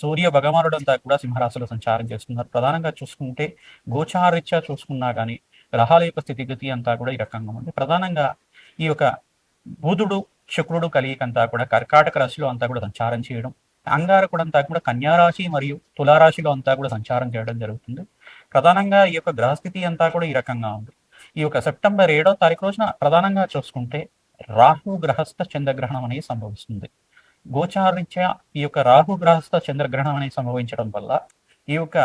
సూర్య భగవానుడు అంతా కూడా సింహరాశిలో సంచారం చేస్తున్నారు. ప్రధానంగా చూసుకుంటే గోచారీత్యా చూసుకున్నా కానీ గ్రహాల యొక్క స్థితిగతి అంతా కూడా ఈ రకంగా ఉంది. ప్రధానంగా ఈ యొక్క బుధుడు శుక్రుడు కలిగి అంతా కూడా కర్కాటక రాశిలో అంతా కూడా సంచారం చేయడం అంగారకుడు అంతా కూడా కన్యారాశి మరియు తులారాశిలో అంతా కూడా సంచారం చేయడం జరుగుతుంది. ప్రధానంగా ఈ యొక్క గ్రహస్థితి అంతా కూడా ఈ రకంగా ఉంది. ఈ యొక్క సెప్టెంబర్ ఏడో తారీఖు రోజున ప్రధానంగా చూసుకుంటే రాహు గ్రహస్థ చంద్రగ్రహణం అనేది సంభవిస్తుంది. గోచారీత్యా ఈ యొక్క రాహు గ్రహస్థ చంద్రగ్రహణం అనేది సంభవించడం వల్ల ఈ యొక్క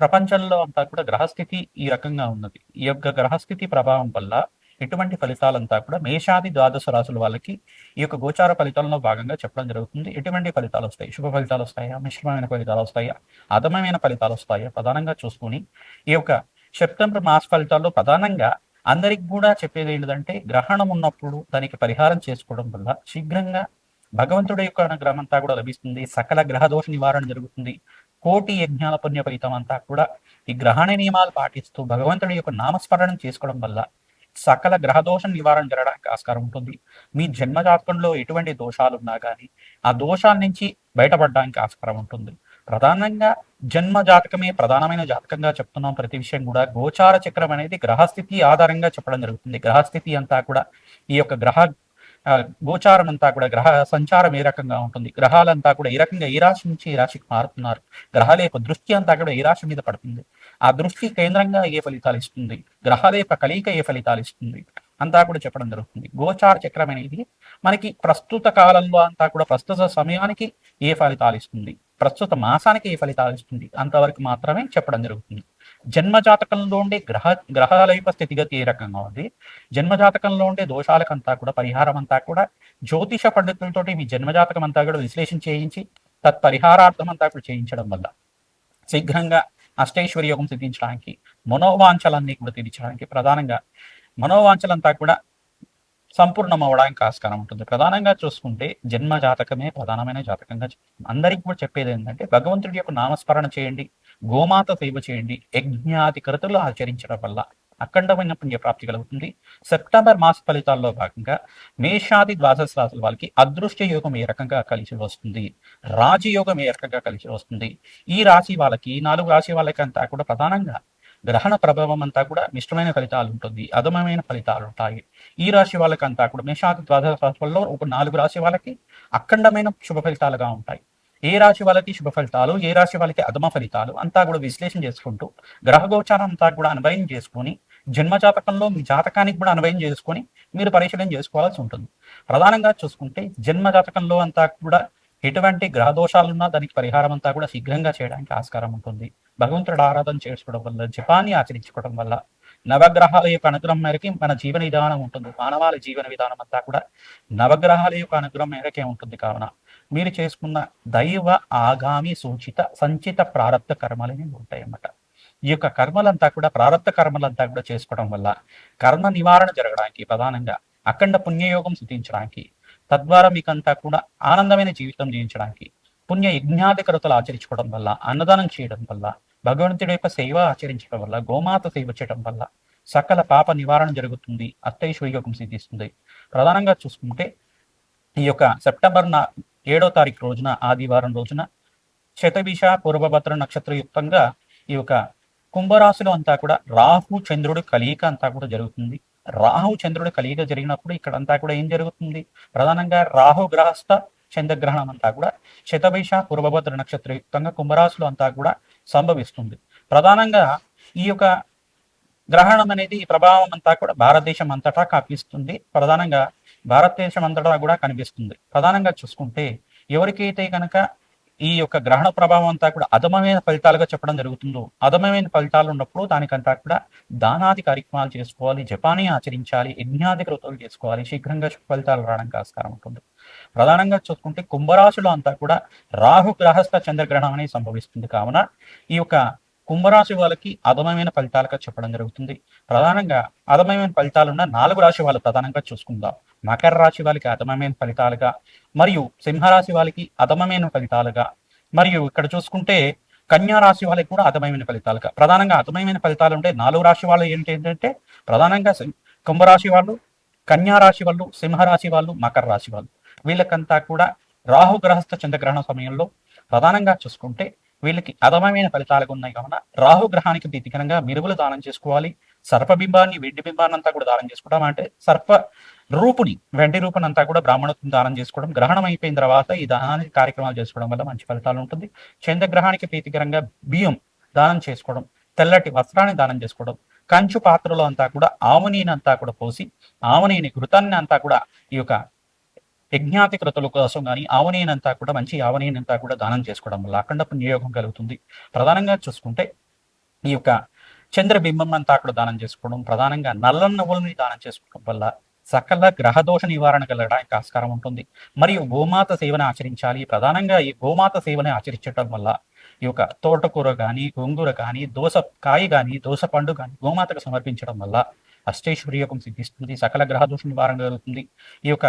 ప్రపంచంలో అంతా కూడా గ్రహస్థితి ఈ రకంగా ఉన్నది. ఈ యొక్క గ్రహస్థితి ప్రభావం వల్ల ఎటువంటి ఫలితాలంతా కూడా మేషాది ద్వాదశ రాసుల వాళ్ళకి ఈ యొక్క గోచార ఫలితాలలో భాగంగా చెప్పడం జరుగుతుంది. ఎటువంటి ఫలితాలు వస్తాయి? శుభ ఫలితాలు వస్తాయా? మిశ్రమమైన ఫలితాలు వస్తాయా? అధమమైన ఫలితాలు వస్తాయా? ప్రధానంగా చూసుకుని ఈ యొక్క సెప్టెంబర్ మాస ఫలితాల్లో ప్రధానంగా అందరికి కూడా చెప్పేది ఏంటంటే గ్రహణం ఉన్నప్పుడు దానికి పరిహారం చేసుకోవడం వల్ల శీఘ్రంగా భగవంతుడి యొక్క అనుగ్రహం అంతా కూడా లభిస్తుంది. సకల గ్రహదోష నివారణ జరుగుతుంది. కోటి యజ్ఞాల పుణ్య ఫలితం అంతా కూడా ఈ గ్రహణ నియమాలు పాటిస్తూ భగవంతుడి యొక్క నామస్మరణం చేసుకోవడం వల్ల సకల గ్రహదోష నివారణ జరగడానికి ఆస్కారం ఉంటుంది. మీ జన్మ జాతకంలో ఎటువంటి దోషాలు ఉన్నా కానీ ఆ దోషాల నుంచి బయటపడడానికి ఆస్కారం ఉంటుంది. ప్రధానంగా జన్మ జాతకమే ప్రధానమైన జాతకంగా చెప్తున్నాం ప్రతి విషయం కూడా. గోచార చక్రం అనేది గ్రహస్థితి ఆధారంగా చెప్పడం జరుగుతుంది. గ్రహస్థితి అంతా కూడా ఈ యొక్క గ్రహ గోచారం అంతా కూడా గ్రహ సంచారం ఏ రకంగా ఉంటుంది? గ్రహాలంతా కూడా ఏ రకంగా ఏ రాశి నుంచి ఏ రాశికి మారుతున్నారు? గ్రహాల యొక్క దృష్టి అంతా కూడా ఏ రాశి మీద పడుతుంది? ఆ దృష్టి కేంద్రంగా ఏ ఫలితాలు ఇస్తుంది? గ్రహాల యొక్క కలయిక ఏ ఫలితాలు ఇస్తుంది? అంతా కూడా చెప్పడం జరుగుతుంది. గోచార చక్రం అనేది మనకి ప్రస్తుత కాలంలో అంతా కూడా ప్రస్తుత సమయానికి ఏ ఫలితాలు ఇస్తుంది? ప్రస్తుత మాసానికి ఏ ఫలితాలు ఇస్తుంది? అంతవరకు మాత్రమే చెప్పడం జరుగుతుంది. జన్మ జాతకంలో ఉండే గ్రహ గ్రహాల యొక్క స్థితిగతి ఏ రకంగా ఉంది? జన్మ జాతకంలో ఉండే దోషాలకంతా కూడా పరిహారం అంతా కూడా జ్యోతిష పండితులతోటి మీ జన్మజాతకం అంతా కూడా విశ్లేషణ చేయించి తత్పరిహారార్థం అంతా కూడా చేయించడం వల్ల శీఘ్రంగా అష్టైశ్వర్య యోగం సిద్ధించడానికి మనోవాంఛలన్నీ కూడా తీర్చడానికి ప్రధానంగా మనోవాంఛలంతా కూడా సంపూర్ణం అవ్వడానికి ఆస్కారం ఉంటుంది. ప్రధానంగా చూసుకుంటే జన్మ జాతకమే ప్రధానమైన జాతకంగా అందరికి అందరికీ కూడా చెప్పేది ఏంటంటే భగవంతుడి యొక్క నామస్మరణ చేయండి. గోమాత సేవ చేయండి. యజ్ఞాది కృతులు ఆచరించడం వల్ల అఖండమైన పుణ్యప్రాప్తి కలుగుతుంది. సెప్టెంబర్ మాస ఫలితాల్లో భాగంగా మేషాది ద్వాదశ రాశుల వాళ్ళకి అదృష్ట యోగం ఏ రకంగా కలిసి వస్తుంది? రాజయోగం ఏ రకంగా కలిసి వస్తుంది? ఈ రాశి వాళ్ళకి ఈ నాలుగు రాశి వాళ్ళకి అంతా కూడా ప్రధానంగా గ్రహణ ప్రభావం అంతా కూడా మిష్టమైన ఫలితాలు ఉంటుంది. అధమమైన ఫలితాలు ఉంటాయి. ఈ రాశి వాళ్ళకంతా కూడా మేషాది ద్వాదశ రాశుల్లో ఒక నాలుగు రాశి వాళ్ళకి అఖండమైన శుభ ఫలితాలుగా ఉంటాయి. ఏ రాశి వాళ్ళకి శుభ ఫలితాలు ఏ రాశి వాళ్ళకి అధమ ఫలితాలు అంతా కూడా విశ్లేషణ చేసుకుంటూ గ్రహ గోచారం అంతా కూడా అన్వయం చేసుకొని జన్మ జాతకంలో మీ జాతకానికి కూడా అన్వయం చేసుకొని మీరు పరిశీలన చేసుకోవాల్సి ఉంటుంది. ప్రధానంగా చూసుకుంటే జన్మ జాతకంలో అంతా కూడా ఎటువంటి గ్రహ దోషాలున్నా దానికి పరిహారం అంతా కూడా శీఘ్రంగా చేయడానికి ఆస్కారం ఉంటుంది. భగవంతుడు ఆరాధన చేసుకోవడం వల్ల జపాన్ని ఆచరించుకోవడం వల్ల నవగ్రహాల యొక్క అనుగ్రహం మేరకి మన జీవన విధానం ఉంటుంది. మానవాళి జీవన విధానం అంతా కూడా నవగ్రహాల యొక్క అనుగ్రహం మేరకే ఉంటుంది కావున. మీరు చేసుకున్న దైవ ఆగామి సూచిత సంచిత ప్రారంభ కర్మలు అనేవి ఈ యొక్క కర్మలంతా కూడా ప్రారంభ కర్మలంతా కూడా చేసుకోవడం వల్ల కర్మ నివారణ జరగడానికి ప్రధానంగా అఖండ పుణ్యయోగం సిద్ధించడానికి తద్వారా మీకంతా కూడా ఆనందమైన జీవితం జీవించడానికి పుణ్య యజ్ఞాధికరతలు ఆచరించుకోవడం వల్ల అన్నదానం చేయడం వల్ల భగవంతుడి యొక్క సేవ ఆచరించడం వల్ల గోమాత సేవ చేయడం వల్ల సకల పాప నివారణ జరుగుతుంది అత్తైశ్వర్యోగం సిద్ధిస్తుంది. ప్రధానంగా చూసుకుంటే ఈ యొక్క సెప్టెంబర్ నా ఏడో తారీఖు రోజున ఆదివారం రోజున శతభిష పూర్వభద్ర నక్షత్రయుక్తంగా ఈ యొక్క కుంభరాశిలో అంతా కూడా రాహు చంద్రుడు కలియిక అంతా కూడా జరుగుతుంది. రాహు చంద్రుడు కలియిక జరిగినప్పుడు ఇక్కడ అంతా కూడా ఏం జరుగుతుంది? ప్రధానంగా రాహు గ్రహస్థ చంద్రగ్రహణం అంతా కూడా శతభిష పూర్వభద్ర నక్షత్రయుక్తంగా కుంభరాశిలో అంతా కూడా సంభవిస్తుంది. ప్రధానంగా ఈ యొక్క గ్రహణం అనేది ఈ ప్రభావం అంతా కూడా భారతదేశం అంతటా కాపిస్తుంది. ప్రధానంగా భారతదేశం అంతటా కూడా కనిపిస్తుంది. ప్రధానంగా చూసుకుంటే ఎవరికైతే కనుక ఈ యొక్క గ్రహణ ప్రభావం అంతా కూడా అధమమైన ఫలితాలుగా చెప్పడం జరుగుతుందో అధమమైన ఫలితాలు ఉన్నప్పుడు దానికంతా కూడా దానాది కార్యక్రమాలు చేసుకోవాలి జపానీ ఆచరించాలి యజ్ఞాది కృతులు చేసుకోవాలి శీఘ్రంగా ఫలితాలు రావడానికి ఆస్కారం ఉంటుంది. ప్రధానంగా చూసుకుంటే కుంభరాశిలో అంతా కూడా రాహు గ్రహస్థ చంద్రగ్రహణం అనేది సంభవిస్తుంది. కావున ఈ యొక్క కుంభరాశి వాళ్ళకి అధమమైన ఫలితాలుగా చెప్పడం జరుగుతుంది. ప్రధానంగా అధమమైన ఫలితాలు ఉన్న నాలుగు రాశి వాళ్ళు ప్రధానంగా చూసుకుందాం. మకర రాశి వాళ్ళకి అధమమైన ఫలితాలుగా మరియు సింహరాశి వాళ్ళకి అధమమైన ఫలితాలుగా మరియు ఇక్కడ చూసుకుంటే కన్యా రాశి వాళ్ళకి కూడా అధమమైన ఫలితాలుగా. ప్రధానంగా అధమమైన ఫలితాలు ఉంటే నాలుగు రాశి వాళ్ళు ఏంటి ఏంటంటే ప్రధానంగా కుంభరాశి వాళ్ళు కన్యా రాశి వాళ్ళు సింహరాశి వాళ్ళు మకర రాశి వాళ్ళు. వీళ్ళకంతా కూడా రాహు గ్రహస్థ చంద్రగ్రహణ సమయంలో ప్రధానంగా చూసుకుంటే వీళ్ళకి అధమమైన ఫలితాలుగా ఉన్నాయి. కావున రాహు గ్రహానికి ప్రీతికరంగా మిరువులు దానం చేసుకోవాలి. సర్పబింబాన్ని వెండి బింబాన్ని అంతా కూడా దానం చేసుకోవడం అంటే సర్ప రూపుని వెండి రూపుని అంతా కూడా బ్రాహ్మణత్వం దానం చేసుకోవడం గ్రహణం అయిపోయిన తర్వాత ఈ దానానికి కార్యక్రమాలు చేసుకోవడం వల్ల మంచి ఫలితాలు ఉంటుంది. చంద్రగ్రహానికి ప్రీతికరంగా బియ్యం దానం చేసుకోవడం తెల్లటి వస్త్రాన్ని దానం చేసుకోవడం కంచు పాత్రలో అంతా కూడా ఆవునీని అంతా కూడా పోసి ఆవునీని ఘృతాన్ని అంతా కూడా ఈ యొక్క యజ్ఞాతి కృతుల కోసం కానీ ఆవనీనంతా కూడా మంచి ఆవనీనంతా కూడా దానం చేసుకోవడం వల్ల అఖండ పుణ్యయోగం కలుగుతుంది. ప్రధానంగా చూసుకుంటే ఈ యొక్క చంద్రబింబం అంతా అక్కడ దానం చేసుకోవడం ప్రధానంగా నల్ల నవ్వులని దానం చేసుకోవడం వల్ల సకల గ్రహదోష నివారణ కలగడానికి ఆస్కారం ఉంటుంది. మరియు గోమాత సేవను ఆచరించాలి. ప్రధానంగా ఈ గోమాత సేవని ఆచరించడం వల్ల ఈ యొక్క తోటకూర కానీ గోంగూర కానీ దోస కాయ కానీ దోస పండు కానీ గోమాతకు సమర్పించడం వల్ల అష్టైశ్వర్య యోగం సిద్ధిస్తుంది సకల గ్రహదోష నివారణ కలుగుతుంది. ఈ యొక్క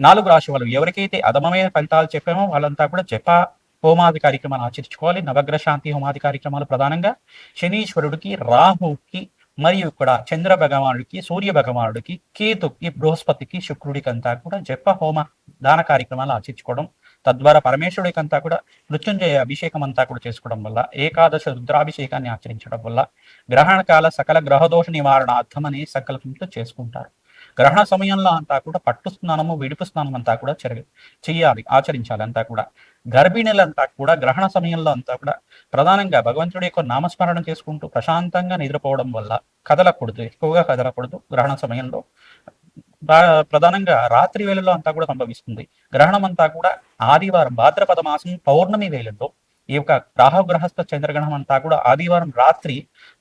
నాలుగు రాశి వాళ్ళు ఎవరికైతే అధమమైన ఫలితాలు చెప్పామో వాళ్ళంతా కూడా జప హోమాది కార్యక్రమాలు ఆచరించుకోవాలి. నవగ్రహ శాంతి హోమాది కార్యక్రమాలు ప్రధానంగా శనీశ్వరుడికి రాహుకి మరియు ఇక్కడ చంద్ర భగవానుడికి సూర్య భగవానుడికి కేతుకి బృహస్పతికి శుక్రుడికి అంతా కూడా జప హోమ దాన కార్యక్రమాలు ఆచరించుకోవడం. తద్వారా పరమేశ్వరుడికి అంతా కూడా మృత్యుంజయ అభిషేకం అంతా కూడా చేసుకోవడం వల్ల ఏకాదశ రుద్రాభిషేకాన్ని ఆచరించడం వల్ల గ్రహణ కాల సకల గ్రహదోష నివారణార్థం అనే సంకల్పంతో చేసుకుంటారు. గ్రహణ సమయంలో అంతా కూడా పట్టు స్నానము విడుపు స్నానం అంతా కూడా చెరగ చెయ్యాలి ఆచరించాలి అంతా కూడా. గర్భిణీలంతా కూడా గ్రహణ సమయంలో అంతా కూడా ప్రధానంగా భగవంతుడి యొక్క నామస్మరణ చేసుకుంటూ ప్రశాంతంగా నిద్రపోవడం వల్ల కదలకూడదు ఎక్కువగా కదలకూడదు గ్రహణ సమయంలో. ప్రధానంగా రాత్రి వేళలో అంతా కూడా సంభవిస్తుంది. గ్రహణం అంతా కూడా ఆదివారం భాద్రపద మాసం పౌర్ణమి వేళల్లో ఈ యొక్క రాహుగ్రహస్థ చంద్రగ్రహణం అంతా కూడా ఆదివారం రాత్రి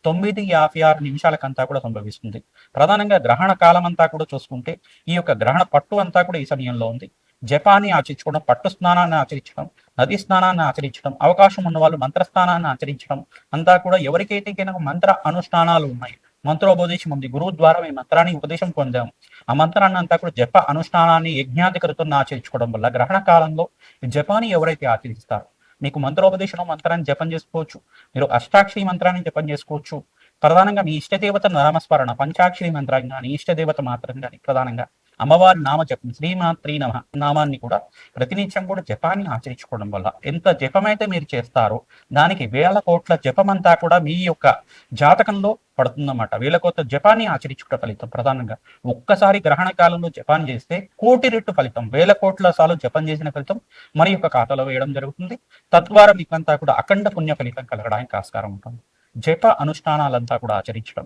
తొమ్మిది యాభై ఆరు నిమిషాలకంతా కూడా సంభవిస్తుంది. ప్రధానంగా గ్రహణ కాలం అంతా కూడా చూసుకుంటే ఈ యొక్క గ్రహణ పట్టు అంతా కూడా ఈ సమయంలో ఉంది. జపాన్ని ఆచరించుకోవడం పట్టు స్నానాన్ని ఆచరించడం నది స్నానాన్ని ఆచరించడం అవకాశం ఉన్న వాళ్ళు మంత్ర స్నానాన్ని ఆచరించడం అంతా కూడా ఎవరికైతే కనుక మంత్ర అనుష్ఠానాలు ఉన్నాయి మంత్రోపదేశం ఉంది గురువు ద్వారా మేము మంత్రాన్ని ఉపదేశం పొందాము. ఆ మంత్రాన్ని అంతా కూడా జప అనుష్ఠానాన్ని యజ్ఞాధికృతులను ఆచరించుకోవడం వల్ల గ్రహణ కాలంలో ఈ జపాన్ని ఎవరైతే ఆచరిస్తారో మీకు మంత్రోపదేశంలో మంత్రాన్ని జపం చేసుకోవచ్చు. మీరు అష్టాక్షరి మంత్రాన్ని జపం చేసుకోవచ్చు. ప్రధానంగా మీ ఇష్టదేవత నామస్మరణ పంచాక్షరి మంత్రం కానీ ఇష్టదేవత మాత్రం కానీ ప్రధానంగా అమ్మవారి నామ జపం శ్రీమాత్రి నమ నామాన్ని కూడా ప్రతినిత్యం కూడా జపాన్ని ఆచరించుకోవడం వల్ల ఎంత జపమైతే మీరు చేస్తారో దానికి వేల కోట్ల జపమంతా కూడా మీ యొక్క జాతకంలో పడుతుందన్నమాట. వేల కోట్ల జపాన్ని ఆచరించుకున్న ఫలితం ప్రధానంగా. ఒక్కసారి గ్రహణ కాలంలో జపాన్ చేస్తే కోటి రెట్టు ఫలితం. వేల కోట్ల సార్లు జపం చేసిన ఫలితం మన యొక్క ఖాతాలో వేయడం జరుగుతుంది. తద్వారా మీకంతా కూడా అఖండ పుణ్య ఫలితం కలగడానికి ఆస్కారం ఉంటుంది. జప అనుష్ఠానాలంతా కూడా ఆచరించడం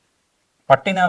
పట్టిన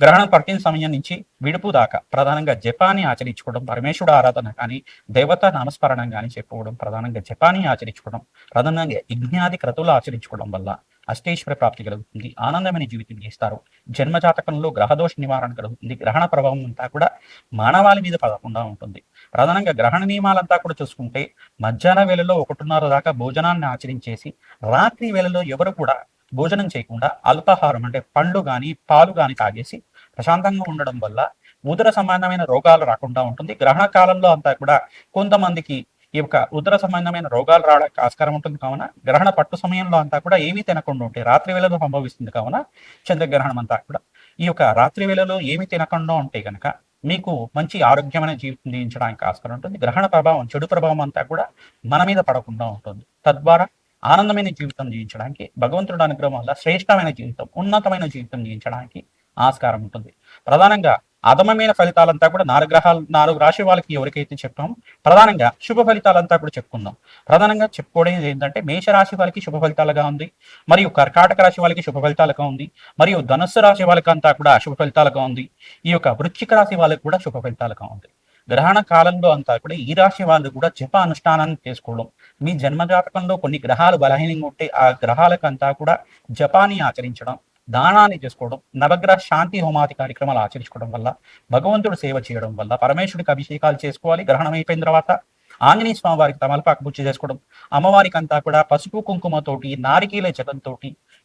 గ్రహణం పట్టిన సమయం నుంచి విడుపు దాకా ప్రధానంగా జపాన్ని ఆచరించుకోవడం పరమేశ్వరుడు ఆరాధన కానీ దేవత నామస్మరణం కానీ చెప్పుకోవడం ప్రధానంగా జపాన్ని ఆచరించుకోవడం ప్రధానంగా యజ్ఞాది క్రతువులు ఆచరించుకోవడం వల్ల అష్టేశ్వర ప్రాప్తి కలుగుతుంది ఆనందమైన జీవితం చేస్తారు. జన్మజాతకంలో గ్రహదోష నివారణ కలుగుతుంది గ్రహణ ప్రభావం అంతా కూడా మానవాళి మీద పడకుండా ఉంటుంది. ప్రధానంగా గ్రహణ నియమాలంతా కూడా చూసుకుంటే మధ్యాహ్న వేళలో ఒకటిన్నర దాకా భోజనాన్ని ఆచరించేసి రాత్రి వేళలో ఎవరు కూడా భోజనం చేయకుండా అల్పాహారం అంటే పండ్లు కానీ పాలు కానీ తాగేసి ప్రశాంతంగా ఉండడం వల్ల ఉదర సంబంధమైన రోగాలు రాకుండా ఉంటుంది. గ్రహణ కాలంలో అంతా కూడా కొంతమందికి ఈ యొక్క ఉదర సంబంధమైన రోగాలు రావడానికి ఆస్కారం ఉంటుంది కావున గ్రహణ పట్టు సమయంలో అంతా కూడా ఏమీ తినకుండా ఉంటే రాత్రి వేళలో సంభవిస్తుంది కావున చంద్రగ్రహణం అంతా కూడా ఈ యొక్క రాత్రి వేళలో ఏమి తినకుండా ఉంటే గనక మీకు మంచి ఆరోగ్యమైన జీవితం జీవించడానికి ఆస్కారం ఉంటుంది. గ్రహణ ప్రభావం చెడు ప్రభావం అంతా కూడా మన మీద పడకుండా ఉంటుంది. తద్వారా ఆనందమైన జీవితం జీవించడానికి భగవంతుడు అనుగ్రహం వల్ల శ్రేష్టమైన జీవితం ఉన్నతమైన జీవితం జీవించడానికి ఆస్కారం ఉంటుంది. ప్రధానంగా అధమమైన ఫలితాలంతా కూడా నాలుగు గ్రహాలు నాలుగు రాశి వాళ్ళకి ఎవరికైతే చెప్పామో ప్రధానంగా శుభ ఫలితాలంతా కూడా చెప్పుకుందాం. ప్రధానంగా చెప్పుకోవడం ఏంటంటే మేష రాశి వాళ్ళకి శుభ ఫలితాలుగా ఉంది మరియు కర్కాటక రాశి వాళ్ళకి శుభ ఫలితాలుగా ఉంది మరియు ధనుస్సు రాశి వాళ్ళకి అంతా కూడా శుభ ఫలితాలుగా ఉంది ఈ యొక్క వృశ్చిక రాశి వాళ్ళకి కూడా శుభ ఫలితాలుగా ఉంది. గ్రహణ కాలంలో అంతా కూడా ఈ రాశి వాళ్ళు కూడా జప అనుష్ఠానాన్ని చేసుకోవడం మీ జన్మజాతకంలో కొన్ని గ్రహాలు బలహీనంగా ఉంటే ఆ గ్రహాలకంతా కూడా జపాన్ని ఆచరించడం దానాన్ని చేసుకోవడం నవగ్రహ శాంతి హోమాది కార్యక్రమాలు ఆచరించుకోవడం వల్ల భగవంతుడు సేవ చేయడం వల్ల పరమేశ్వరుడికి అభిషేకాలు చేసుకోవాలి గ్రహణం అయిపోయిన తర్వాత ఆంజనేయ స్వామి వారికి తమలపాక పూజ చేసుకోవడం అమ్మవారికి అంతా కూడా పసుపు కుంకుమతోటి నారికీల జలంతో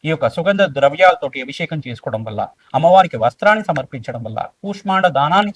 ఈ యొక్క సుగంధ ద్రవ్యాలతోటి అభిషేకం చేసుకోవడం వల్ల అమ్మవారికి వస్త్రాన్ని సమర్పించడం వల్ల కూష్మాండ దానాన్ని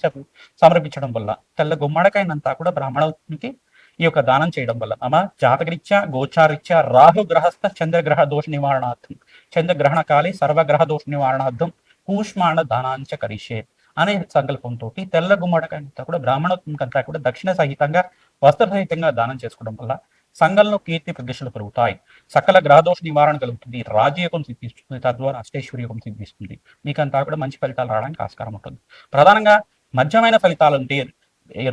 సమర్పించడం వల్ల తెల్ల గుమ్మడకాయనంతా కూడా బ్రాహ్మణునికి ఈ యొక్క దానం చేయడం వల్ల. అమ్మ జాతకరీత్యా గోచారీత్యా రాహు గ్రహస్థ చంద్రగ్రహ దోష నివారణార్థం. చంద్రగ్రహణ కాలే సర్వగ్రహ దోష నివారణార్థం కూష్మాణ దానాంచ కరిషే అనే సంకల్పంతో తెల్ల గుమ్మడకంతా కూడా బ్రాహ్మణత్వంకంతా కూడా దక్షిణ సహితంగా వస్త్ర సహితంగా దానం చేసుకోవడం వల్ల సంఘంలో కీర్తి ప్రదర్శనలు పెరుగుతాయి. సకల గ్రహదోష నివారణ కలుగుతుంది. రాజయోగం సిద్ధిస్తుంది. తద్వారా అష్టేశ్వరి యోగం సిద్ధిస్తుంది. మీకంతా కూడా మంచి ఫలితాలు రావడానికి ఆస్కారం ఉంటుంది. ప్రధానంగా మధ్యమైన ఫలితాలు అంటే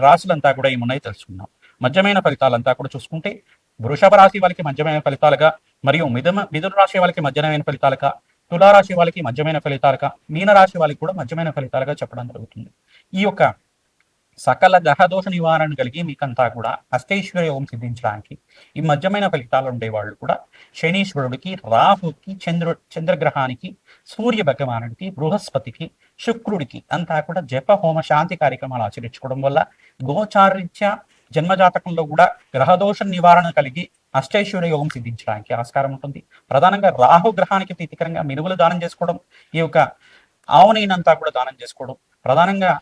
రాశులంతా కూడా ఏమున్నాయి తెలుసుకుందాం. మధ్యమైన ఫలితాలంతా కూడా చూసుకుంటే వృషభ రాశి వాళ్ళకి మధ్యమైన ఫలితాలుగా మరియు మిథున మిథున రాశి వాళ్ళకి మధ్యమైన ఫలితాలుగా తులారాశి వాళ్ళకి మధ్యమైన ఫలితాలుగా మీనరాశి వాళ్ళకి కూడా మధ్యమైన ఫలితాలుగా చెప్పడం జరుగుతుంది. ఈ యొక్క సకల గ్రహదోష నివారణ కలిగి మీకంతా కూడా అష్టేశ్వర యోగం సిద్ధించడానికి ఈ మధ్యమైన ఫలితాలు ఉండేవాళ్ళు కూడా శనీశ్వరుడికి రాహుకి చంద్రు చంద్రగ్రహానికి సూర్య భగవానుడికి బృహస్పతికి శుక్రుడికి అంతా కూడా జప హోమ శాంతి కార్యక్రమాలు ఆచరించుకోవడం వల్ల గోచారిత్య జన్మజాతకంలో కూడా గ్రహదోష నివారణ కలిగి అష్టైశ్వర్య యోగం సిద్ధించడానికి ఆస్కారం ఉంటుంది. ప్రధానంగా రాహు గ్రహానికి ప్రీతికరంగా మినుగులు దానం చేసుకోవడం ఈ యొక్క ఆవునైనంతా కూడా దానం చేసుకోవడం ప్రధానంగా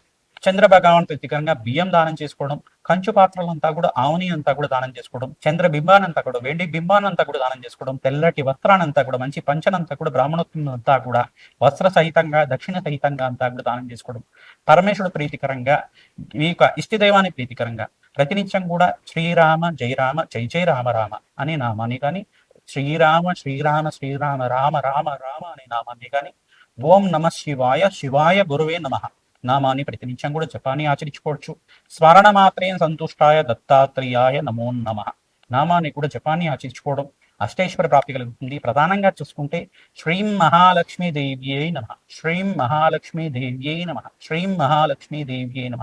చంద్ర భగవాన్ ప్రతికరంగా బియ్యం దానం చేసుకోవడం కంచు పాత్రలంతా కూడా ఆవుని అంతా కూడా దానం చేసుకోవడం చంద్ర బింబానంతా కూడా వెండి బింబానంతా కూడా దానం చేసుకోవడం తెల్లటి వస్త్రానంతా కూడా మంచి పంచనంతా కూడా బ్రాహ్మణత్వం అంతా కూడా వస్త్ర సహితంగా దక్షిణ సహితంగా అంతా కూడా దానం చేసుకోవడం. పరమేశ్వరుడు ప్రీతికరంగా ఈ యొక్క ఇష్టదైవాన్ని ప్రీతికరంగా ప్రతినిత్యం కూడా శ్రీరామ జయరామ జై జయ రామ రామ అనే నామాన్ని కానీ శ్రీరామ శ్రీరామ శ్రీరామ రామ రామ రామ అనే నామాన్ని కానీ ఓం నమ శివాయ శివాయ గురువే నమ నామాన్ని ప్రతినిత్యం కూడా జపాన్ని ఆచరించుకోవచ్చు. స్మరణ మాత్రేం సంతుష్టాయ దత్తాత్రేయాయ నమో నమ నామాన్ని కూడా జపాన్ని ఆచరించుకోవడం అష్టేశ్వర ప్రాప్తి కలుగుతుంది. ప్రధానంగా చూసుకుంటే శ్రీం మహాలక్ష్మీ దేవ్యై నమ శ్రీం మహాలక్ష్మీ దేవ్యై నమ శ్రీం మహాలక్ష్మీ దేవ్యై నమ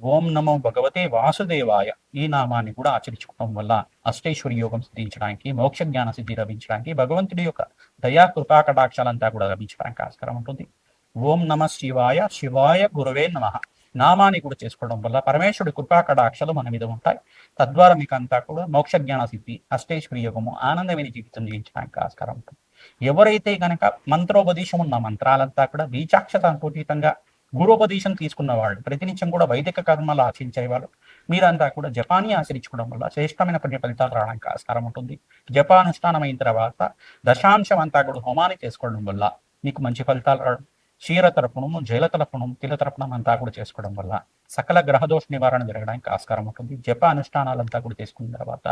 ఓం నమో భగవతే వాసుదేవాయ ఈ నామాన్ని కూడా ఆచరించుకోవడం వల్ల అష్టైశ్వర్య యోగం సిద్ధించడానికి మోక్ష జ్ఞాన సిద్ధి లభించడానికి భగవంతుడి యొక్క దయా కృపా కటాక్షాలంతా కూడా లభించడానికి ఆస్కారం ఉంటుంది. ఓం నమ శివాయ శివాయ గురవే నమ. నామాన్ని కూడా చేసుకోవడం వల్ల పరమేశ్వరుడి కృపా కటాక్షలు మన మీద ఉంటాయి. తద్వారా మీకు అంతా కూడా మోక్ష జ్ఞాన సిద్ధి అష్టేశ్వరి యోగము ఆనందమైన జీవితం జీవించడానికి ఆస్కారం ఉంటుంది. ఎవరైతే గనక మంత్రోపదేశం ఉన్న మంత్రాలంతా కూడా బీచాక్ష సంపూటితంగా గురోపదేశం తీసుకున్న వాళ్ళు ప్రతినిత్యం కూడా వైదిక కర్మలు ఆచరించేవాళ్ళు మీరంతా కూడా జపాన్ని ఆచరించుకోవడం వల్ల శ్రేష్టమైన పుణ్య ఫలితాలు రావడానికి ఆస్కారం ఉంటుంది. జపానుష్ఠానం అయిన తర్వాత దశాంశం అంతా కూడా హోమాన్ని చేసుకోవడం వల్ల మీకు మంచి ఫలితాలు రావడం. క్షీర తరపునము జైల తరపునం తిల తరపునం అంతా కూడా చేసుకోవడం వల్ల సకల గ్రహదోష నివారణ జరగడానికి ఆస్కారం ఉంటుంది. జప అనుష్ఠానాలంతా కూడా తీసుకున్న తర్వాత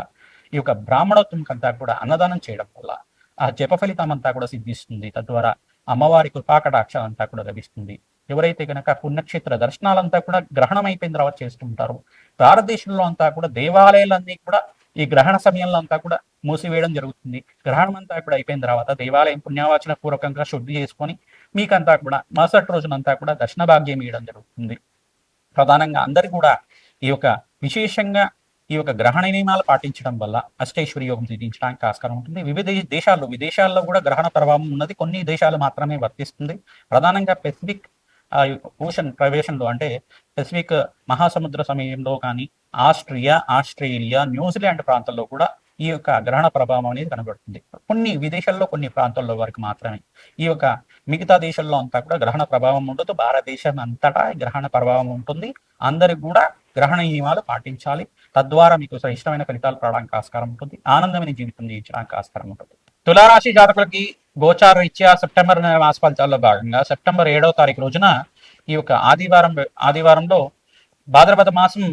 ఈ యొక్క బ్రాహ్మణోత్వంకంతా కూడా అన్నదానం చేయడం వల్ల ఆ జప ఫలితం అంతా కూడా సిద్ధిస్తుంది. తద్వారా అమ్మవారి కృపాకటాక్ష అంతా కూడా లభిస్తుంది. ఎవరైతే కనుక పుణ్యక్షేత్ర దర్శనాలంతా కూడా గ్రహణం అయిపోయిన తర్వాత చేస్తుంటారు భారతదేశంలో అంతా కూడా దేవాలయాలన్నీ కూడా ఈ గ్రహణ సమయంలో అంతా కూడా మూసివేయడం జరుగుతుంది. గ్రహణం అంతా కూడా అయిపోయిన తర్వాత దేవాలయం పుణ్యవాచన పూర్వకంగా శుద్ధి చేసుకొని మీకంతా కూడా మరుసటి రోజునంతా కూడా దర్శన భాగ్యం ఇవ్వడం జరుగుతుంది. ప్రధానంగా అందరు కూడా ఈ యొక్క విశేషంగా ఈ యొక్క గ్రహణ నియమాలు పాటించడం వల్ల అష్టైశ్వర్య యోగం సిద్ధించడానికి ఆస్కారం ఉంటుంది. వివిధ దేశాల్లో విదేశాల్లో కూడా గ్రహణ ప్రభావం ఉన్నది. కొన్ని దేశాలు మాత్రమే వర్తిస్తుంది. ప్రధానంగా పెసిఫిక్ ఆ ఓషన్ ప్రవేశంలో అంటే పెసిఫిక్ మహాసముద్ర సమయంలో కానీ ఆస్ట్రియా ఆస్ట్రేలియా న్యూజిలాండ్ ప్రాంతాల్లో కూడా ఈ యొక్క గ్రహణ ప్రభావం అనేది కనబడుతుంది. కొన్ని విదేశాల్లో కొన్ని ప్రాంతాల్లో వరకు మాత్రమే. ఈ యొక్క మిగతా దేశాల్లో అంతా కూడా గ్రహణ ప్రభావం ఉండదు. భారతదేశం అంతటా గ్రహణ ప్రభావం ఉంటుంది. అందరికి కూడా గ్రహణ నియమాలు పాటించాలి. తద్వారా మీకు ఇష్టమైన ఫలితాలు రావడానికి ఆస్కారం ఉంటుంది. ఆనందమైన జీవితం జీవించడానికి ఆస్కారం ఉంటుంది. తులారాశి జాతకులకి గోచార రీత్యా సెప్టెంబర్ నెల భాగంగా సెప్టెంబర్ ఏడవ తారీఖు రోజున ఈ యొక్క ఆదివారం ఆదివారంలో భాద్రపద మాసం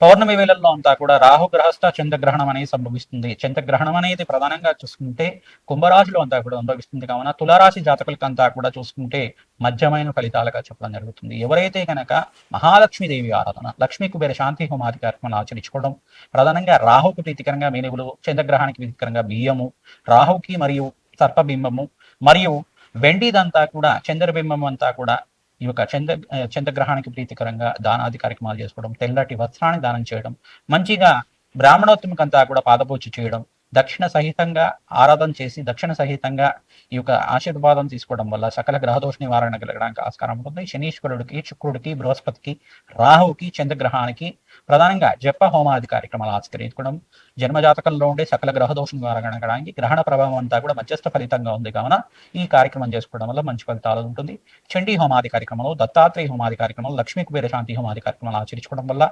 పౌర్ణమి వేళల్లో అంతా కూడా రాహు గ్రహస్థ చంద్రగ్రహణం అనేది సంభవిస్తుంది. చంద్రగ్రహణం అనేది ప్రధానంగా చూసుకుంటే కుంభరాశిలో అంతా కూడా సంభవిస్తుంది. కావున తులారాశి జాతకులకు అంతా కూడా చూసుకుంటే మధ్యమైన ఫలితాలుగా చెప్పడం జరుగుతుంది. ఎవరైతే కనుక మహాలక్ష్మీదేవి ఆరాధన లక్ష్మీ కుబేర శాంతి హోమాది కార్యక్రమాలు ఆచరించుకోవడం ప్రధానంగా రాహుకు ప్రీతికరంగా మేనుగులు చంద్రగ్రహానికి ప్రీతికరంగా బియ్యము రాహుకి మరియు సర్పబింబము మరియు వెండిదంతా కూడా చంద్రబింబం అంతా కూడా ఈ యొక్క చంద్ర చంద్రగ్రహానికి ప్రీతికరంగా దానాది కార్యక్రమాలు చేసుకోవడం తెల్లటి వస్త్రాన్ని దానం చేయడం మంచిగా బ్రాహ్మణోత్తమకంతా కూడా పాదపూజ చేయడం దక్షిణ సహితంగా ఆరాధన చేసి దక్షిణ సహితంగా ఈ యొక్క ఆశీర్వాదం తీసుకోవడం వల్ల సకల గ్రహదోష నివారణ కలగడానికి ఆస్కారం ఉంటుంది. శనీశ్వరుడికి శుక్రుడికి బృహస్పతికి రాహువుకి చంద్రగ్రహానికి ప్రధానంగా జప హోమాది కార్యక్రమాలు ఆచరించుకోవడం జన్మజాతకంలో ఉండే సకల గ్రహదోష నివారణ కలగడానికి గ్రహణ ప్రభావం అంతా కూడా మధ్యస్థ ఫలితంగా ఉంది. కావున ఈ కార్యక్రమం చేసుకోవడం వల్ల మంచి ఫలితాలు ఉంటుంది. చండీ హోమాది కార్యక్రమంలో దత్తాత్రేయ హోమాది కార్యక్రమాలు లక్ష్మీ కుబేర శాంతి హోమాది కార్యక్రమాలు ఆచరించుకోవడం వల్ల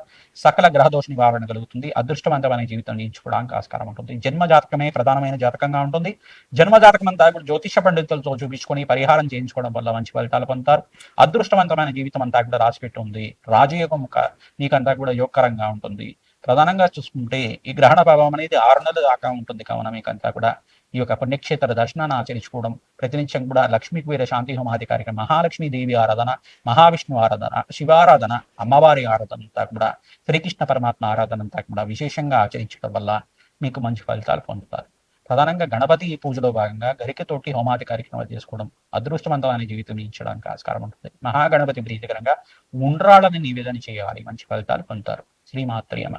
సకల గ్రహదోష నివారణ కలుగుతుంది. అదృష్టవంతమైన జీవితం ఎంచుకోవడానికి ఆస్కారం ఉంటుంది. జన్మ జాతకమే ప్రధానమైన జాతకంగా ఉంటుంది. జన్మ జాతకం అంతా కూడా జ్యోతిష పండితులతో చూపించుకొని పరిహారం చేయించుకోవడం వల్ల మంచి ఫలితాలు పొందుతారు. అదృష్టవంతమైన జీవితం అంతా కూడా రాసిపెట్టి ఉంది రాజయోగం నీకంతా కూడా యోగకరంగా ఉంటుంది. ప్రధానంగా చూసుకుంటే ఈ గ్రహణ ప్రభావం అనేది ఆరు నెలల దాకా ఉంటుంది కావున మీకంతా కూడా ఈ యొక్క పుణ్యక్షేత్ర దర్శనాన్ని ఆచరించుకోవడం ప్రతినిత్యం కూడా లక్ష్మీ కుబేర శాంతి హోమాది కార్యక్రమం మహాలక్ష్మీ దేవి ఆరాధన మహావిష్ణు ఆరాధన శివారాధన అమ్మవారి ఆరాధన అంతా కూడా శ్రీకృష్ణ పరమాత్మ ఆరాధన అంతా కూడా విశేషంగా ఆచరించడం వల్ల మీకు మంచి ఫలితాలు పొందుతారు. ప్రధానంగా గణపతి పూజలో భాగంగా గరికతోటి హోమాది కార్యక్రమాలు చేసుకోవడం అదృష్టవంతమైన జీవితం ఇచ్చడానికి ఆస్కారం ఉంటుంది. మహాగణపతి ప్రీతికరంగా ఉండ్రాళ్ళని నివేదన చేయాలి. మంచి ఫలితాలు పొందుతారు. శ్రీమాత్రియమ.